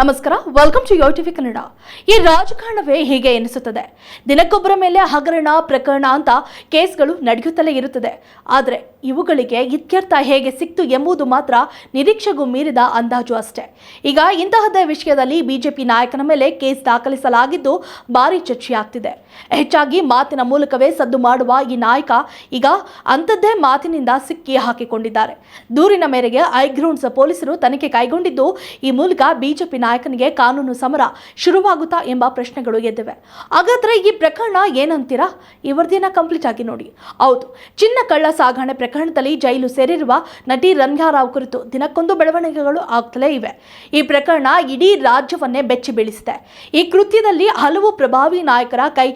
ನಮಸ್ಕಾರ welcome to Yo TV Kannada. ಈ ರಾಜಕಾರಣವೇ ಹೀಗೆ ಎನಿಸುತ್ತದೆ. ದಿನಕ್ಕೊಬ್ಬರ ಮೇಲೆ ಹಗರಣ, ಪ್ರಕರಣ ಅಂತ ಕೇಸ್ಗಳು ನಡೆಯುತ್ತಲೇ ಇರುತ್ತದೆ. ಆದರೆ ಇವುಗಳಿಗೆ ಇತ್ಯರ್ಥ ಹೇಗೆ ಸಿಕ್ತು ಎಂಬುದು ಮಾತ್ರ ನಿರೀಕ್ಷೆಗೂ ಮೀರಿದ ಅಂದಾಜು ಅಷ್ಟೇ. ಈಗ ಇಂತಹದ್ದೇ ವಿಷಯದಲ್ಲಿ ಬಿಜೆಪಿ ನಾಯಕನ ಮೇಲೆ ಕೇಸ್ ದಾಖಲಿಸಲಾಗಿದ್ದು ಭಾರಿ ಚರ್ಚೆಯಾಗ್ತಿದೆ. ಹೆಚ್ಚಾಗಿ ಮಾತಿನ ಮೂಲಕವೇ ಸದ್ದು ಮಾಡುವ ಈ ನಾಯಕ ಈಗ ಅಂಥದ್ದೇ ಮಾತಿನಿಂದ ಸಿಕ್ಕಿ ಹಾಕಿಕೊಂಡಿದ್ದಾರೆ. ದೂರಿನ ಮೇರೆಗೆ ಐಗ್ರೌಂಡ್ಸ್ ಪೊಲೀಸರು ತನಿಖೆ ಕೈಗೊಂಡಿದ್ದು ಈ ಮೂಲಕ ಬಿಜೆಪಿ ನಾಯಕನಿಗೆ ಕಾನೂನು ಸಮರ ಶುರುವಾಗುತ್ತಾ ಎಂಬ ಪ್ರಶ್ನೆಗಳು ಎದ್ದಿವೆ. ಹಾಗಾದ್ರೆ ಈ ಪ್ರಕರಣ ಏನಂತೀರಾ? ಈ ಕಂಪ್ಲೀಟ್ ಆಗಿ ನೋಡಿ. ಹೌದು, ಚಿನ್ನ ಕಳ್ಳ ಸಾಗಣೆ ಪ್ರಕರಣದಲ್ಲಿ ಜೈಲು ಸೇರಿರುವ ನಟಿ ರಂಗಾರಾವ್ ಕುರಿತು ದಿನಕ್ಕೊಂದು ಬೆಳವಣಿಗೆಗಳು ಆಗ್ತಲೇ ಇವೆ. ಈ ಪ್ರಕರಣ ಇಡೀ ರಾಜ್ಯವನ್ನೇ ಬೆಚ್ಚಿ ಬೀಳಿಸಿದೆ. ಈ ಕೃತ್ಯದಲ್ಲಿ ಹಲವು ಪ್ರಭಾವಿ ನಾಯಕರ ಕೈ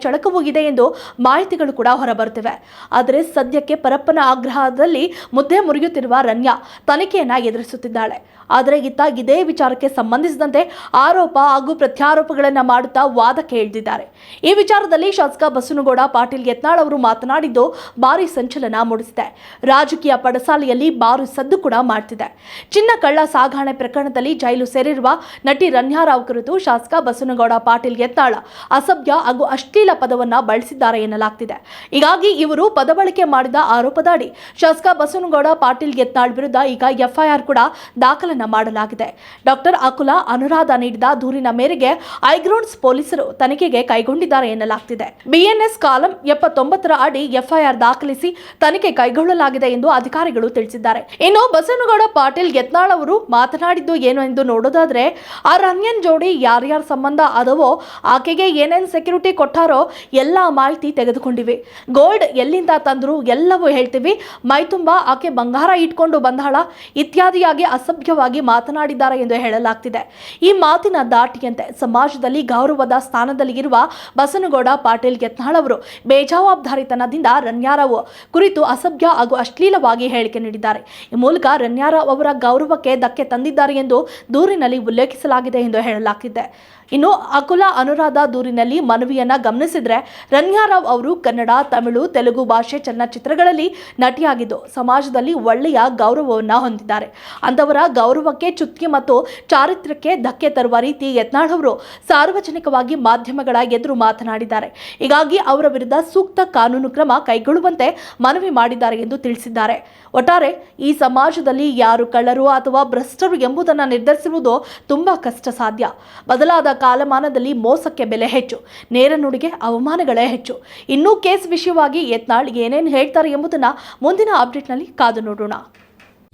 ಇದೆ ಎಂದು ಮಾಹಿತಿಗಳು ಕೂಡ ಹೊರಬರುತ್ತಿವೆ. ಆದರೆ ಸದ್ಯಕ್ಕೆ ಪರಪ್ಪನ ಆಗ್ರಹದಲ್ಲಿ ಮುದ್ದೆ ಮುರಿಯುತ್ತಿರುವ ರನ್ಯಾ ತನಿಖೆಯನ್ನ ಎದುರಿಸುತ್ತಿದ್ದಾಳೆ. ಆದರೆ ಇತ್ತ ಇದೇ ವಿಚಾರಕ್ಕೆ ಸಂಬಂಧಿಸಿದಂತೆ ಆರೋಪ ಹಾಗೂ ಪ್ರತ್ಯಾರೋಪಗಳನ್ನು ಮಾಡುತ್ತಾ ವಾದಕ್ಕೆ ಇಳಿದಿದ್ದಾರೆ. ಈ ವಿಚಾರದಲ್ಲಿ ಶಾಸಕ ಬಸನಗೌಡ ಪಾಟೀಲ್ ಯತ್ನಾಳ್ ಅವರು ಮಾತನಾಡಿದ್ದು ಭಾರಿ ಸಂಚಲನ ಮೂಡಿಸಿದೆ. ರಾಜಕೀಯ ಪಡಸಾಲೆಯಲ್ಲಿ ಬಾರು ಸದ್ದು ಕೂಡ ಮಾಡ್ತಿದೆ. ಚಿನ್ನ ಕಳ್ಳ ಸಾಗಣೆ ಪ್ರಕರಣದಲ್ಲಿ ಜೈಲು ಸೇರಿರುವ ನಟಿ ರನ್ಯಾರಾವ್ ಕುರಿತು ಶಾಸಕ ಬಸನಗೌಡ ಪಾಟೀಲ್ ಎತ್ತಾಳ ಅಸಭ್ಯ ಹಾಗೂ ಅಶ್ಲೀಲ ಪದವನ್ನ ಬಳಸಿದ್ದಾರೆ ಎನ್ನಲಾಗ್ತಿದೆ. ಹೀಗಾಗಿ ಇವರು ಪದಬಳಕೆ ಮಾಡಿದ ಆರೋಪದಡಿ ಶಾಸಕ ಬಸನಗೌಡ ಪಾಟೀಲ್ ಯತ್ನಾಳ್ ವಿರುದ್ಧ ಈಗ ಎಫ್ಐಆರ್ ಕೂಡ ದಾಖಲನ್ನ ಮಾಡಲಾಗಿದೆ. ಡಾಕ್ಟರ್ ಅಕುಲ ಅನುರಾಧ ನೀಡಿದ ದೂರಿನ ಮೇರೆಗೆ ಐಗ್ರೌಂಡ್ಸ್ ಪೊಲೀಸರು ತನಿಖೆಗೆ ಕೈಗೊಂಡಿದ್ದಾರೆ ಎನ್ನಲಾಗ್ತಿದೆ. ಬಿಎನ್ಎಸ್ ಕಾಲಂ ಎಪ್ಪತ್ತೊಂಬತ್ತರ ಅಡಿ ಎಫ್ಐಆರ್ ದಾಖಲಿಸಿ ತನಿಖೆ ಕೈಗೊಳ್ಳಲಾಗಿದೆ. ಎಂದು ಅಧಿಕಾರಿಗಳು ತಿಳಿಸಿದ್ದಾರೆ. ಇನ್ನು ಬಸನಗೌಡ ಪಾಟೀಲ್ ಯತ್ನಾಳ್ ಅವರು ಮಾತನಾಡಿದ್ದು ಏನು ಎಂದು ನೋಡೋದಾದ್ರೆ ಆ ರನ್ಯನ್ ಜೋಡಿ ಯಾರ್ಯಾರ ಸಂಬಂಧ ಅದವೋ, ಆಕೆಗೆ ಏನೇನ್ ಸೆಕ್ಯೂರಿಟಿ ಕೊಟ್ಟಾರೋ ಎಲ್ಲ ಮಾಹಿತಿ ತೆಗೆದುಕೊಂಡಿವಿ. ಗೋಲ್ಡ್ ಎಲ್ಲಿಂದ ತಂದ್ರು ಎಲ್ಲವೂ ಹೇಳ್ತೀವಿ. ಮೈ ತುಂಬಾ ಆಕೆ ಬಂಗಾರ ಇಟ್ಕೊಂಡು ಬಂದಾಳ. ಇತ್ಯಾದಿಯಾಗಿ ಅಸಭ್ಯವಾಗಿ ಮಾತನಾಡಿದ್ದಾರೆ ಎಂದು ಹೇಳಲಾಗ್ತಿದೆ. ಈ ಮಾತಿನ ದಾಟಿಯಂತೆ ಸಮಾಜದಲ್ಲಿ ಗೌರವದ ಸ್ಥಾನದಲ್ಲಿ ಇರುವ ಬಸನಗೌಡ ಪಾಟೀಲ್ ಯತ್ನಾಳ್ ಅವರು ಬೇಜವಾಬ್ದಾರಿತನದಿಂದ ರನ್ಯಾರವು ಕುರಿತು ಅಸಭ್ಯ ಹಾಗೂ ಅಶ್ಲೀಲವಾಗಿ ಹೇಳಿಕೆ ನೀಡಿದ್ದಾರೆ. ಈ ಮೂಲಕ ರನ್ಯಾರಾವ್ ಅವರ ಗೌರವಕ್ಕೆ ಧಕ್ಕೆ ತಂದಿದ್ದಾರೆ ಎಂದು ದೂರಿನಲ್ಲಿ ಉಲ್ಲೇಖಿಸಲಾಗಿದೆ ಎಂದು ಹೇಳಲಾಗಿದೆ ಇನ್ನು ಅಕುಲ ಅನುರಾಧ ದೂರಿನಲ್ಲಿ ಮನವಿಯನ್ನ ಗಮನಿಸಿದ್ರೆ ರನ್ಯಾರಾವ್ ಅವರು ಕನ್ನಡ, ತಮಿಳು, ತೆಲುಗು ಭಾಷೆ ಚಲನಚಿತ್ರಗಳಲ್ಲಿ ನಟಿಯಾಗಿದ್ದು ಸಮಾಜದಲ್ಲಿ ಒಳ್ಳೆಯ ಗೌರವವನ್ನ ಹೊಂದಿದ್ದಾರೆ. ಅಂಥವರ ಗೌರವಕ್ಕೆ ಚುತ್ಕಿ ಮತ್ತು ಚಾರಿತ್ರ್ಯಕ್ಕೆ ಧಕ್ಕೆ ತರುವ ರೀತಿ ಯತ್ನಾಳ್ ಅವರು ಸಾರ್ವಜನಿಕವಾಗಿ ಮಾಧ್ಯಮಗಳ ಎದುರು ಮಾತನಾಡಿದ್ದಾರೆ. ಹೀಗಾಗಿ ಅವರ ವಿರುದ್ಧ ಸೂಕ್ತ ಕಾನೂನು ಕ್ರಮ ಕೈಗೊಳ್ಳುವಂತೆ ಮನವಿ ಮಾಡಿದ್ದಾರೆ ಎಂದು ತಿಳಿಸಿದ್ದಾರೆ. ಒಟ್ಟಾರೆ ಈ ಸಮಾಜದಲ್ಲಿ ಯಾರು ಕಳ್ಳರು ಅಥವಾ ಭ್ರಷ್ಟರು ಎಂಬುದನ್ನು ನಿರ್ಧರಿಸುವುದು ತುಂಬಾ ಕಷ್ಟ ಸಾಧ್ಯ ಬದಲಾದ ಕಾಲಮಾನದಲ್ಲಿ ಮೋಸಕ್ಕೆ ಬೆಲೆ ಹೆಚ್ಚು, ನೇರ ನುಡಿಗೆ ಅವಮಾನಗಳೇ ಹೆಚ್ಚು. ಇನ್ನೂ ಕೇಸ್ ವಿಷಯವಾಗಿ ಯತ್ನಾಳ್ ಏನೇನು ಹೇಳ್ತಾರೆ ಎಂಬುದನ್ನ ಮುಂದಿನ ಅಪ್ಡೇಟ್ನಲ್ಲಿ ಕಾದು ನೋಡೋಣ.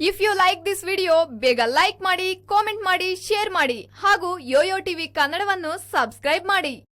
If you like this video ಬೇಗ ಲೈಕ್ ಮಾಡಿ ಕಾಮೆಂಟ್ ಮಾಡಿ ಶೇರ್ ಮಾಡಿ ಹಾಗೂ ಯೋಯೋ ಟಿವಿ ಕನ್ನಡವನ್ನು ಸಬ್ಸ್ಕ್ರೈಬ್ ಮಾಡಿ.